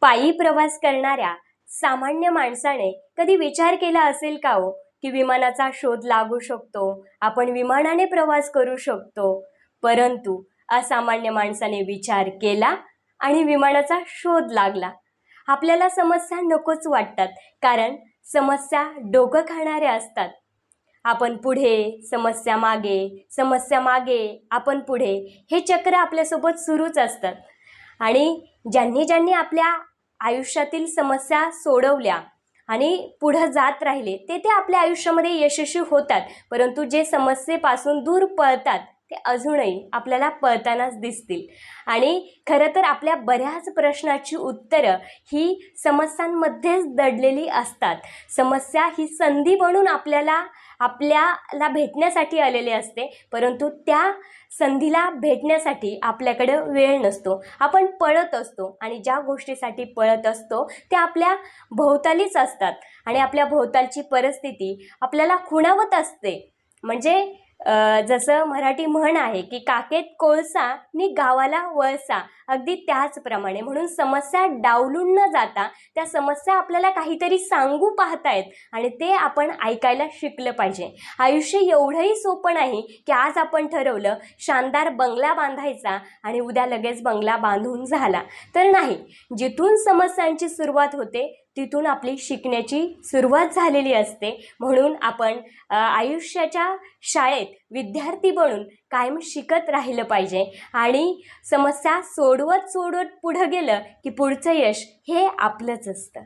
पायी प्रवास करणाऱ्या सामान्य माणसाने कधी विचार केला असेल का हो की विमानाचा शोध लागू शकतो आपण विमानाने प्रवास करू शकतो? परंतु असामान्य माणसाने विचार केला आणि विमानाचा शोध लागला. आपल्याला समस्या नकोच वाटतात कारण समस्या डोकं खाणाऱ्या असतात. आपण पुढे समस्या मागे समस्या मागे आपण पुढे हे चक्र आपल्यासोबत सुरूच असतात. आणि ज्यांनी ज्यांनी आपल्या आयुष्यातील समस्या सोडवल्या आणि पुढं जात राहिले. ते ते आपल्या आयुष्यामध्ये यशस्वी होतात परंतु जे समस्येपासून दूर पळतात ते अजूनही आपल्याला पळतानाच दिसतील. आणि खरं तर आपल्या बऱ्याच प्रश्नाची उत्तरं ही समस्यांमध्येच दडलेली असतात. समस्या ही संधी म्हणून आपल्याला आपल्याला भेटण्यासाठी आलेले असते परंतु त्या संधीला भेटण्यासाठी आपल्याकडं वेळ नसतो. आपण पळत असतो आणि ज्या गोष्टीसाठी पळत असतो त्या आपल्या भोवतालीच असतात. आणि आपल्या भोवतालची परिस्थिती आपल्याला खुणावत असते. म्हणजे जसं मराठी म्हण आहे की काकेत कोळसा नि गावाला वळसा. अगदी त्याचप्रमाणे. म्हणून समस्या डावलून न जाता त्या समस्या आपल्याला काहीतरी सांगू पाहतायत आणि ते आपण ऐकायला शिकलं पाहिजे. आयुष्य एवढंही सोपं नाही की आज आपण ठरवलं शानदार बंगला बांधायचा आणि उद्या लगेच बंगला बांधून झाला. तर नाही. जिथून समस्यांची सुरुवात होते तिथून आपली शिकण्याची सुरुवात झालेली असते. म्हणून आपण आयुष्याच्या शाळेत विद्यार्थी बनून कायम शिकत राहिलं पाहिजे. आणि समस्या सोडवत सोडवत पुढं गेलं की पुढचं यश हे आपलंच असतं.